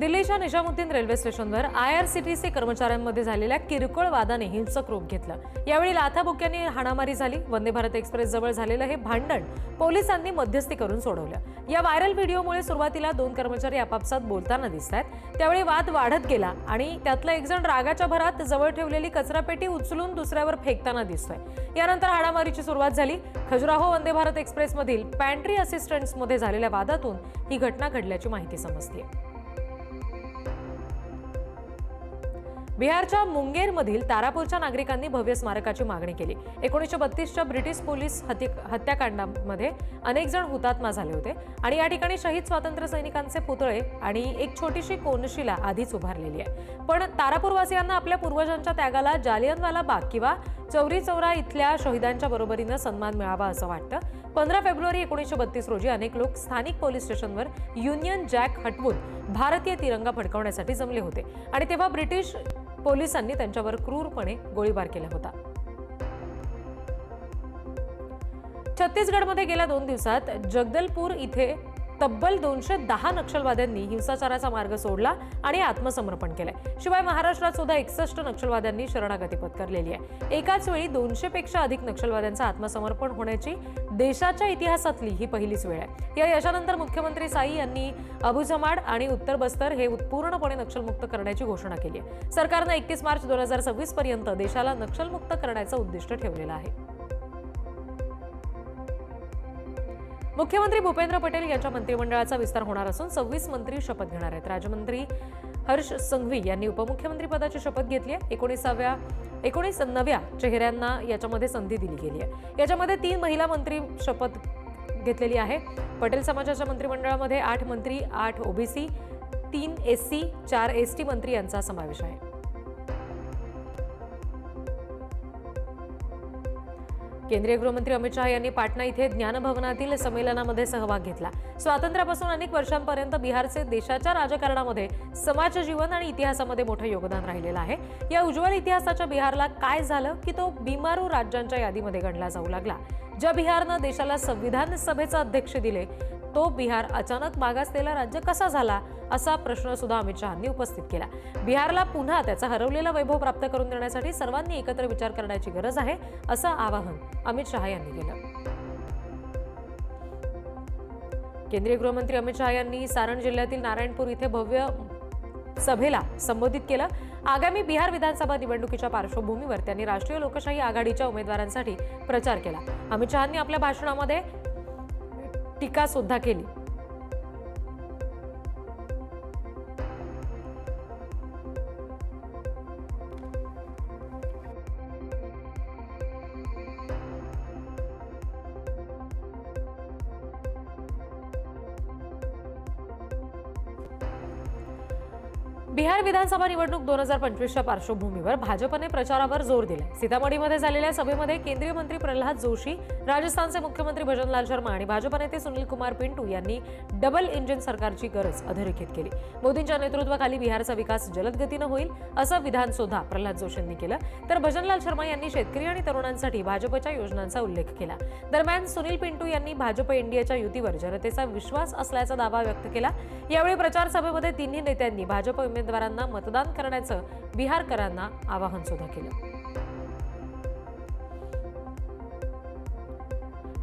दिल्लीच्या निजामुद्दीन रेल्वे स्टेशनवर I R C T C कर्मचाऱ्यांमध्ये झालेल्या किरकोळ वादाने हिंसक रूप घेतलं. यावेळी लाथाबुक्यांनी हाणामारी झाली. वंदे भारत एक्सप्रेस जवळ झालेलं हे भांडण पोलिसांनी मध्यस्थी करून सोडवलं. या व्हायरल व्हिडिओमुळे सुरुवातीला दोन कर्मचारी आपापसात बोलताना दिसत आहेत त्यावेळी वाद वाढत गेला आणि त्यातला एकजण रागाच्या भरात जवळ ठेवलेली कचरापेटी उचलून दुसऱ्यावर फेकताना दिसतोय. यानंतर हाणामारीची सुरुवात झाली. खजुराहो वंदे भारत एक्सप्रेसमधील पॅन्ट्री असिस्टंट्समध्ये झालेल्या वादातून ही घटना घडल्याची माहिती समजते बिहारच्या मुंगेरमधील तारापूरच्या नागरिकांनी भव्य स्मारकाची मागणी केली. एकोणीसशे बत्तीसच्या ब्रिटिश पोलीस हत्ये हत्याकांडामध्ये अनेक जण हुतात्मा झाले होते आणि या ठिकाणी शहीद स्वातंत्र्य सैनिकांचे पुतळे आणि एक छोटीशी कोनशिला आधीच उभारलेली आहे. पण तारापूरवासियांना आपल्या पूर्वजांच्या त्यागाला जालियनवाला बाग किंवा चौरी चौरा इथल्या शहीदांच्या बरोबरीनं सन्मान मिळावा असं वाटतं. पंधरा फेब्रुवारी एकोणीसशे बत्तीस रोजी अनेक लोक स्थानिक पोलीस स्टेशनवर युनियन जॅक हटवून भारतीय तिरंगा फडकवण्यासाठी जमले होते. आणि तेव्हा ब्रिटिश पोलिसांनी त्यांच्यावर क्रूरपणे गोळीबार केला होता. छत्तीसगडमध्ये गेल्या दोन दिवसात जगदलपूर इथे तब्बल दोनशे दहा नक्षलवाद्यांनी हिंसाचाराचा मार्ग सोडला आणि आत्मसमर्पण केलंय. शिवाय महाराष्ट्रात सुद्धा एकसष्ट नक्षलवाद्यांनी शरणागती पत्करलेली आहे. एकाच वेळी दोनशे पेक्षा अधिक नक्षलवाद्यांचं आत्मसमर्पण होण्याची देशाच्या इतिहासातली ही पहिलीच वेळ आहे. या यशानंतर मुख्यमंत्री साई यांनी अबुझमाड आणि उत्तर बस्तर हे पूर्णपणे नक्षलमुक्त करण्याची घोषणा केली आहे. सरकारनं एकतीस मार्च दोन हजार सव्वीस पर्यंत देशाला नक्षलमुक्त करण्याचं उद्दिष्ट ठेवलेलं आहे. मुख्यमंत्री भूपेंद्र पटेल यांच्या मंत्रिमंडळाचा विस्तार होणार असून सव्वीस मंत्री शपथ घेणार आहेत. राज्यमंत्री हर्ष संघवी यांनी उपमुख्यमंत्री पदाची शपथ घेतली आहे. एकोणीसाव्या एकोणीस नव्या चेहऱ्यांना याच्यामध्ये संधी दिली गेली आहे. याच्यामध्ये तीन महिला मंत्री शपथ घेतलेली आहे. पटेल समाजाच्या मंत्रिमंडळामध्ये आठ मंत्री आठ ओबीसी तीन एस सी चार एस टी मंत्री यांचा समावेश आहे. केंद्रीय गृहमंत्री अमित शहा यांनी पाटणा इथे ज्ञानभवनातील संमेलनामध्ये सहभाग घेतला. स्वातंत्र्यापासून अनेक वर्षांपर्यंत बिहारचे देशाच्या राजकारणामध्ये समाज जीवन आणि इतिहासामध्ये मोठं योगदान राहिलेलं आहे. या उज्ज्वल इतिहासाच्या बिहारला काय झालं की तो बिमारू राज्यांच्या यादीमध्ये गणला जाऊ लागला. ज्या बिहारनं देशाला संविधान सभेचं अध्यक्ष दिले तो बिहार अचानक मागासलेला राज्य कसा झाला असा प्रश्न सुद्धा अमित शहानी उपस्थित केला. बिहारला पुन्हा त्याचा हरवलेला वैभव प्राप्त करून देण्यासाठी सर्वांनी एकत्र विचार करण्याची गरज आहे असं आवाहन अमित शहा यांनी केलं. केंद्रीय गृहमंत्री अमित शहा यांनी सारण जिल्ह्यातील नारायणपूर इथे भव्य सभेला संबोधित केलं. आगामी बिहार विधानसभा निवडणुकीच्या पार्श्वभूमीवर त्यांनी राष्ट्रीय लोकशाही आघाडीच्या उमेदवारांसाठी प्रचार केला. अमित शहानी आपल्या भाषणामध्ये टीका सुद्धा केली. बिहार विधानसभा निवडणूक दोन हजार पंचवीसच्या पार्श्वभूमीवर भाजपने प्रचारावर जोर दिला सीतामढीमध्ये झालेल्या सभेमध्ये केंद्रीय मंत्री प्रल्हाद जोशी राजस्थानचे मुख्यमंत्री भजनलाल शर्मा आणि भाजप नेते सुनील कुमार पिंटू यांनी डबल इंजिन सरकारची गरज अधोरेखित केली. मोदींच्या नेतृत्वाखाली बिहारचा विकास जलद गतीनं होईल असं विधान सुद्धा प्रल्हाद जोशींनी केलं. तर भजनलाल शर्मा यांनी शेतकरी आणि तरुणांसाठी भाजपच्या योजनांचा उल्लेख केला. दरम्यान सुनील पिंटू यांनी भाजप इंडियाच्या युतीवर जनतेचा विश्वास असल्याचा दावा व्यक्त केला. यावेळी प्रचार सभेमध्ये तिन्ही नेत्यांनी भाजप उमेदवारांना मतदान करण्याचं बिहारकरांना आवाहन सुद्धा केलं.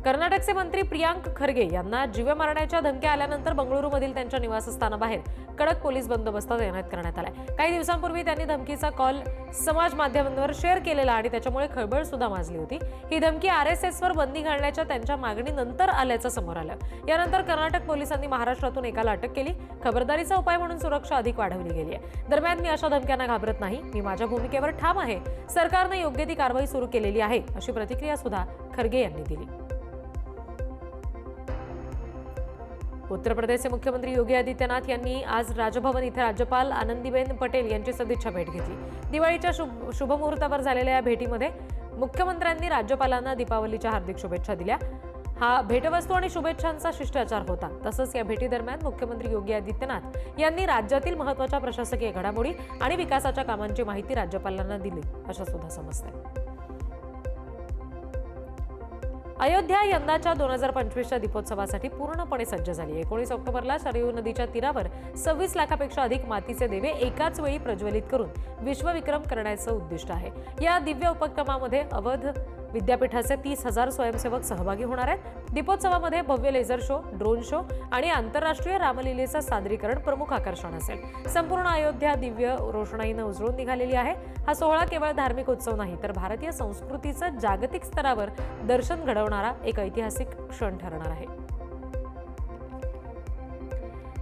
कर्नाटकचे मंत्री प्रियांक खरगे यांना जीवे मारण्याच्या धमक्या आल्यानंतर बंगळुरूमधील त्यांच्या निवासस्थानाबाहेर कडक पोलीस बंदोबस्त तैनात करण्यात आलाय. काही दिवसांपूर्वी त्यांनी धमकीचा कॉल समाज माध्यमांवर शेअर केलेला आणि त्याच्यामुळे खळबळ सुद्धा माजली होती. ही धमकी आर एस एसवर बंदी घालण्याच्या त्यांच्या मागणीनंतर आल्याचं समोर आलं. यानंतर कर्नाटक पोलिसांनी महाराष्ट्रातून एकाला अटक केली. खबरदारीचा उपाय म्हणून सुरक्षा अधिक वाढवली गेली आहे. दरम्यान मी अशा धमक्यांना घाबरत नाही. मी माझ्या भूमिकेवर ठाम आहे. सरकारनं योग्य ती कारवाई सुरू केलेली आहे अशी प्रतिक्रिया सुद्धा खरगे यांनी दिली. उत्तर प्रदेशचे मुख्यमंत्री योगी आदित्यनाथ यांनी आज राजभवन इथे राज्यपाल आनंदीबेन पटेल यांची सदिच्छा भेट घेतली. दिवाळीच्या शुभ शुभमुहूर्तावर झालेल्या या भेटीमध्ये मुख्यमंत्र्यांनी राज्यपालांना दीपावलीच्या हार्दिक शुभेच्छा दिल्या. हा भेटवस्तू आणि शुभेच्छांचा शिष्टाचार होता. तसंच या भेटीदरम्यान मुख्यमंत्री योगी आदित्यनाथ यांनी राज्यातील महत्त्वाच्या प्रशासकीय घडामोडी आणि विकासाच्या कामांची माहिती राज्यपालांना दिली अशा सुद्धा समजतंय. अयोध्या यंदाच्या दोन हजार पंचवीसच्या दीपोत्सवासाठी पूर्णपणे सज्ज झाली. एकोणीस ऑक्टोबरला सरयू नदीच्या तीरावर सव्वीस लाखापेक्षा अधिक मातीचे दिवे एकाच वेळी प्रज्वलित करून विश्वविक्रम करण्याचं उद्दिष्ट आहे. या दिव्य उपक्रमामध्ये अवध विद्यापीठाचे तीस हजार स्वयंसेवक सहभागी होणार आहेत. दीपोत्सवामध्ये भव्य लेझर शो ड्रोन शो आणि आंतरराष्ट्रीय रामलीलेचं सादरीकरण प्रमुख आकर्षण असेल. संपूर्ण अयोध्या दिव्य रोषणाईनं उजळून निघालेली आहे. हा सोहळा केवळ धार्मिक उत्सव नाही तर भारतीय संस्कृतीचं जागतिक स्तरावर दर्शन घडवणारा एक ऐतिहासिक क्षण ठरणार आहे.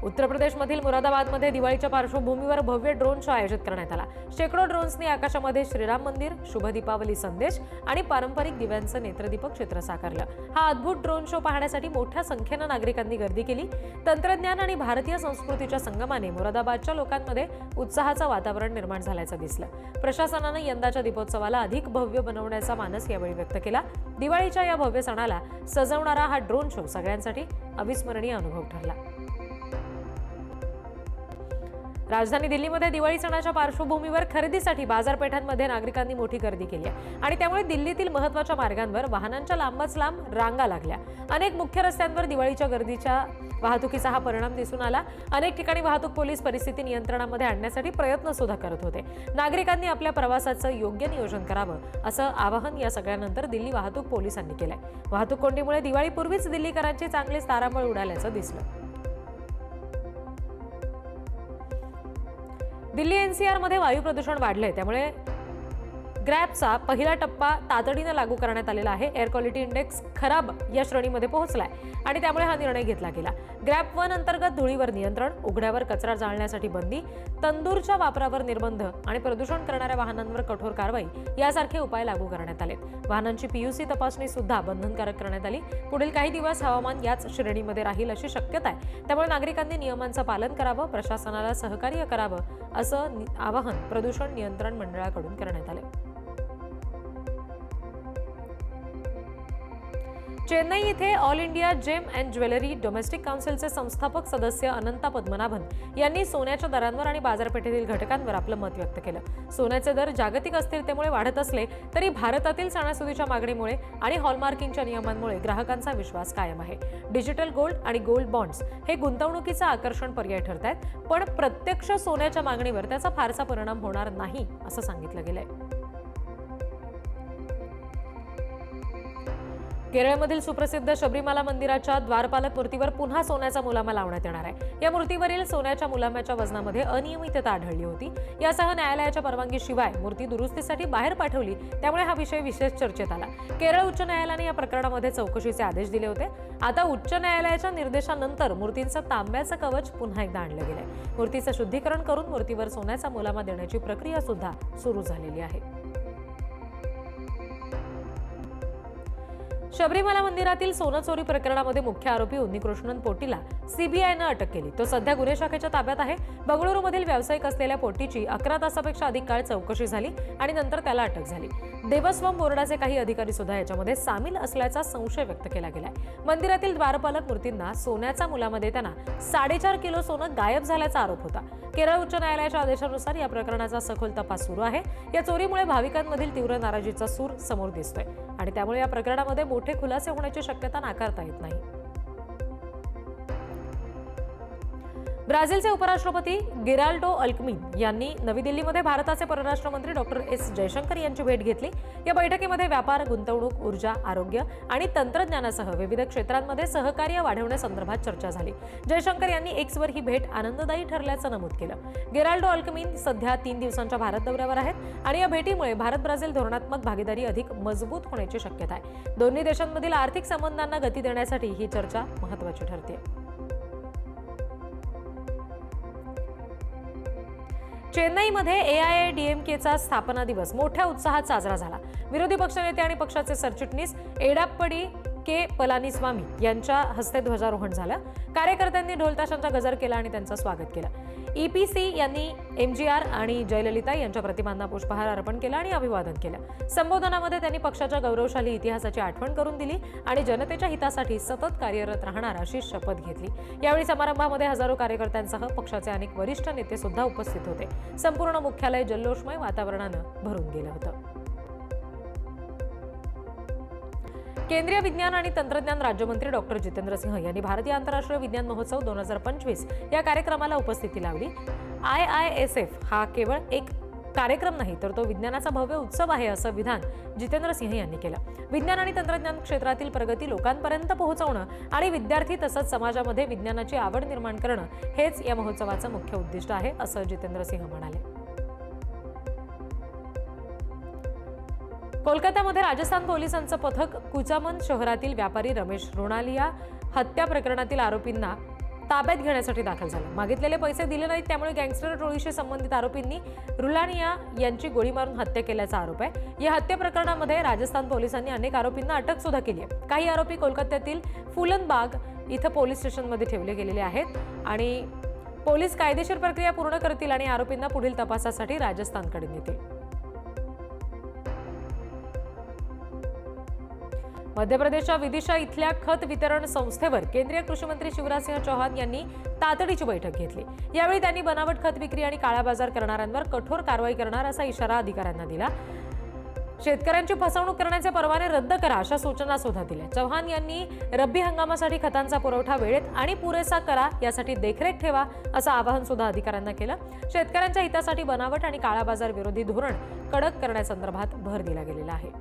उत्तर प्रदेशमधील मुरादाबादमध्ये दिवाळीच्या पार्श्वभूमीवर भव्य ड्रोन शो आयोजित करण्यात आला. शेकडो ड्रोन्सनी आकाशामध्ये श्रीराम मंदिर शुभ दीपावली संदेश आणि पारंपरिक दिव्यांचं नेत्रदीपक चित्र साकारलं. हा अद्भुत ड्रोन शो पाहण्यासाठी मोठ्या संख्येनं नागरिकांनी गर्दी केली. तंत्रज्ञान आणि भारतीय संस्कृतीच्या संगमाने मुरादाबादच्या लोकांमध्ये उत्साहाचं वातावरण निर्माण झाल्याचं दिसलं. प्रशासनानं यंदाच्या दीपोत्सवाला अधिक भव्य बनवण्याचा मानस यावेळी व्यक्त केला. दिवाळीच्या या भव्य सणाला सजवणारा हा ड्रोन शो सगळ्यांसाठी अविस्मरणीय अनुभव ठरला. राजधानी दिल्लीमध्ये दिवाळी सणाच्या पार्श्वभूमीवर खरेदीसाठी बाजारपेठांमध्ये नागरिकांनी मोठी गर्दी केली आहे. आणि त्यामुळे दिल्लीतील महत्त्वाच्या मार्गांवर वाहनांच्या लांबच लांब रांगा लागल्या. अनेक मुख्य रस्त्यांवर दिवाळीच्या गर्दीच्या वाहतुकीचा हा परिणाम दिसून आला. अनेक ठिकाणी वाहतूक पोलीस परिस्थिती नियंत्रणामध्ये आणण्यासाठी प्रयत्न सुद्धा करत होते. नागरिकांनी आपल्या प्रवासाचं योग्य नियोजन करावं असं आवाहन या सगळ्यानंतर दिल्ली वाहतूक पोलिसांनी केलंय. वाहतूक कोंडीमुळे दिवाळीपूर्वीच दिल्लीकरांची चांगलीच तारांबळ उडाल्याचं दिसलं. दिल्ली सी आरमध्ये वायू प्रदूषण वाढलंय त्यामुळे ग्रॅपचा पहिला टप्पा तातडीनं लागू करण्यात आलेला आहे. एअर क्वालिटी इंडेक्स खराब या श्रेणीमध्ये पोहोचलाय आणि त्यामुळे हा निर्णय घेतला गेला. ग्रॅप वन अंतर्गत धुळीवर नियंत्रण उघड्यावर कचरा जाळण्यासाठी बंदी तंदूरच्या वापरावर निर्बंध आणि प्रदूषण करणाऱ्या वाहनांवर कठोर कारवाई यासारखे उपाय लागू करण्यात आले वाहनांची पीयूसी तपासणी सुद्धा बंधनकारक करण्यात आली. पुढील काही दिवस हवामान याच श्रेणीमध्ये राहील अशी शक्यता आहे. त्यामुळे नागरिकांनी नियमांचं पालन करावं प्रशासनाला सहकार्य करावं असं नि- आवाहन प्रदूषण नियंत्रण मंडळाकडून करण्यात आले. चेन्नई इथे all India gem and jewellery domestic काउन्सिलचे संस्थापक सदस्य अनंता पद्मनाभन यांनी सोन्याच्या दरांवर आणि बाजारपेठेतील घटकांवर आपलं मत व्यक्त केलं. सोन्याचे दर जागतिक अस्थिरतेमुळे वाढत असले तरी भारतातील सणासुदीच्या मागणीमुळे आणि हॉलमार्किंगच्या नियमांमुळे ग्राहकांचा विश्वास कायम आहे. डिजिटल गोल्ड आणि गोल्ड बॉन्ड्स हे गुंतवणुकीचं आकर्षण पर्याय ठरत आहेत पण प्रत्यक्ष सोन्याच्या मागणीवर त्याचा फारसा परिणाम होणार नाही असं सांगितलं गेलंय. केरळमधील सुप्रसिद्ध शबरीमाला मंदिराच्या द्वारपालक मूर्तीवर पुन्हा सोन्याचा मुलामा लावण्यात येणार आहे. या मूर्तीवरील सोन्याच्या मुलाम्याच्या वजनामध्ये अनियमितता आढळली होती. यासह न्यायालयाच्या परवानगीशिवाय मूर्ती दुरुस्तीसाठी बाहेर पाठवली त्यामुळे हा विषय विशेष चर्चेत आला. केरळ उच्च न्यायालयाने या प्रकरणामध्ये चौकशीचे आदेश दिले होते. आता उच्च न्यायालयाच्या निर्देशानंतर मूर्तींचं तांब्याचं कवच पुन्हा एकदा आणलं गेलंय. मूर्तीचं शुद्धीकरण करून मूर्तीवर सोन्याचा मुलामा देण्याची प्रक्रिया सुद्धा सुरू झालेली आहे. शबरीमाला मंदिरातील सोनं चोरी प्रकरणामध्ये मुख्य आरोपी उन्नीकृष्णन पोटीला सीबीआयनं अटक केली. तो सध्या गुन्हे शाखेच्या ताब्यात आहे. बंगळुरूमधील व्यावसायिक असलेल्या पोटीची अकरा तासापेक्षा अधिक काळ चौकशी झाली आणि नंतर त्याला अटक झाली. देवस्वम बोर्डाचे काही अधिकारी सुद्धा याच्यामध्ये सामील असल्याचा संशय व्यक्त केला गेलाय. मंदिरातील द्वारपालक मूर्तींना सोन्याचा मुलामध्ये त्यांना साडेचार किलो सोनं गायब झाल्याचा आरोप होता. केरळ उच्च न्यायालयाच्या आदेशानुसार या प्रकरणाचा सखोल तपास सुरू आहे. या चोरीमुळे भाविकांमधील तीव्र नाराजीचा सूर समोर दिसतोय आणि त्यामुळे या प्रकरणामध्ये मोठे खुलासे होण्याची शक्यता नाकारता येत नाही. ब्राझीलचे उपराष्ट्रपती गिराल्डो अल्कमिन यांनी नवी दिल्लीमध्ये भारताचे परराष्ट्र मंत्री डॉक्टर एस जयशंकर यांची भेट घेतली. या बैठकीमध्ये व्यापार गुंतवणूक ऊर्जा आरोग्य आणि तंत्रज्ञानासह विविध क्षेत्रांमध्ये सहकार्य वाढवण्यासंदर्भात चर्चा झाली. जयशंकर यांनी एक्सवर ही भेट आनंददायी ठरल्याचं नमूद केलं. गिराल्डो अल्कमिन सध्या तीन दिवसांच्या भारत दौऱ्यावर आहेत आणि या भेटीमुळे भारत ब्राझील धोरणात्मक भागीदारी अधिक मजबूत होण्याची शक्यता आहे. दोन्ही देशांमधील आर्थिक संबंधांना गती देण्यासाठी ही चर्चा महत्वाची ठरते चेन्नईमध्ये A I A D M केचा स्थापना दिवस. मोठ्या उत्साहात साजरा झाला. विरोधी पक्षनेते आणि पक्षाचे सरचिटणीस एडाप्पडी के. पलानीस्वामी यांच्या हस्ते ध्वजारोहण झालं. कार्यकर्त्यांनी ढोलताशांचा गजर केला आणि त्यांचं स्वागत केलं. ईपीसी यांनी एम जी आर आणि जयललिता यांच्या प्रतिमांना पुष्पहार अर्पण केला आणि अभिवादन केलं. संबोधनामध्ये त्यांनी पक्षाच्या गौरवशाली इतिहासाची आठवण करून दिली आणि जनतेच्या हितासाठी सतत कार्यरत राहणार अशी शपथ घेतली. यावेळी समारंभामध्ये हजारो कार्यकर्त्यांसह पक्षाचे अनेक वरिष्ठ नेते सुद्धा उपस्थित होते. संपूर्ण मुख्यालय जल्लोषमय वातावरणानं भरून गेलं होतं. केंद्रीय विज्ञान आणि तंत्रज्ञान राज्यमंत्री डॉक्टर जितेंद्र सिंह यांनी भारतीय आंतरराष्ट्रीय विज्ञान महोत्सव दोन हजार पंचवीस या कार्यक्रमाला उपस्थिती लावली. आय आय एस एफ हा केवळ एक कार्यक्रम नाही तर तो विज्ञानाचा भव्य उत्सव आहे असं विधान जितेंद्र सिंह यांनी केलं. विज्ञान आणि तंत्रज्ञान क्षेत्रातील प्रगती लोकांपर्यंत पोहोचवणं आणि विद्यार्थी तसंच समाजामध्ये विज्ञानाची आवड निर्माण करणं हेच या महोत्सवाचं मुख्य उद्दिष्ट आहे असं जितेंद्र सिंह म्हणाले. कोलकात्यामध्ये राजस्थान पोलिसांचं पथक कुचामन शहरातील व्यापारी रमेश रोणालिया हत्या प्रकरणातील आरोपींना ताब्यात घेण्यासाठी दाखल झालं. मागितलेले पैसे दिले नाहीत त्यामुळे गँगस्टर टोळीशी संबंधित आरोपींनी रुलानिया यांची गोळी मारून हत्या केल्याचा आरोप आहे. या हत्या प्रकरणामध्ये राजस्थान पोलिसांनी अनेक आरोपींना अटक सुद्धा केली आहे. काही आरोपी कोलकात्यातील फुलनबाग इथं पोलीस स्टेशनमध्ये ठेवले गेलेले आहेत आणि पोलीस कायदेशीर प्रक्रिया पूर्ण करतील आणि आरोपींना पुढील तपासासाठी राजस्थानकडे नेतील. मध्य प्रदेशच्या विदिशा इथल्या खत वितरण संस्थेवर केंद्रीय कृषी मंत्री चौहान यांनी तातडीची बैठक घेतली. यावेळी त्यांनी बनावट खत विक्री आणि काळा बाजार करणाऱ्यांवर कठोर कारवाई करणार असा इशारा अधिकाऱ्यांना दिला. शेतकऱ्यांची फसवणूक करण्याचे परवाने रद्द करा अशा सूचना सुद्धा दिल्या. चव्हाण यांनी रब्बी हंगामासाठी खतांचा पुरवठा वेळेत आणि पुरेसा करा यासाठी देखरेख ठेवा असं आवाहन सुद्धा अधिकाऱ्यांना केलं. शेतकऱ्यांच्या हितासाठी बनावट आणि काळाबाजार विरोधी धोरण कडक करण्यासंदर्भात भर दिला गेलेला आहे.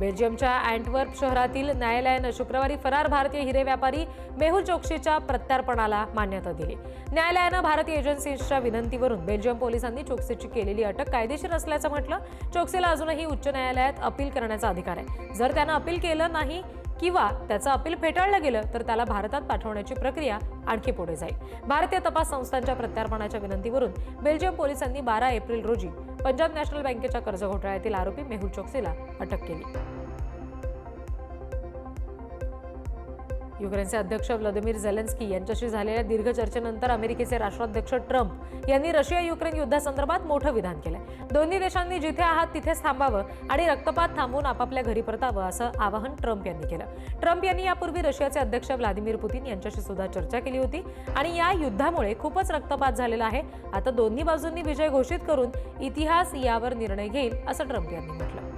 बेल्जियमच्या अँटवर्प शहरातील न्यायालयानं शुक्रवारी फरार भारतीय हिरे व्यापारी मेहुल चोक्सीच्या प्रत्यार्पणाला मान्यता दिली. न्यायालयानं भारतीय एजन्सीच्या विनंतीवरून बेल्जियम पोलिसांनी चोक्सीची केलेली अटक कायदेशीर असल्याचं म्हटलं. चोक्सीला अजूनही उच्च न्यायालयात अपील करण्याचा अधिकार आहे. जर त्यानं अपील केलं नाही किंवा त्याचं अपील फेटाळलं गेलं तर त्याला भारतात पाठवण्याची प्रक्रिया आणखी पुढे जाईल. भारतीय तपास संस्थांच्या प्रत्यार्पणाच्या विनंतीवरून बेल्जियम पोलिसांनी बारा एप्रिल रोजी पंजाब नॅशनल बँकेच्या कर्ज घोटाळ्यातील आरोपी मेहुल चोक्सीला अटक केली. युक्रेनचे अध्यक्ष व्लादिमीर झेलेन्स्की यांच्याशी झालेल्या दीर्घ चर्चेनंतर अमेरिकेचे राष्ट्राध्यक्ष ट्रम्प यांनी रशिया युक्रेन युद्धासंदर्भात मोठं विधान केलंय. दोन्ही देशांनी जिथे आहात तिथेच थांबावं आणि रक्तपात थांबवून आपापल्या घरी परतावं असं आवाहन ट्रम्प यांनी केलं. ट्रम्प यांनी यापूर्वी रशियाचे अध्यक्ष व्लादिमीर पुतीन यांच्याशी सुद्धा चर्चा केली होती आणि या युद्धामुळे खूपच रक्तपात झालेला आहे. आता दोन्ही बाजूंनी विजय घोषित करून इतिहास यावर निर्णय घेईल असं ट्रम्प यांनी म्हटलं.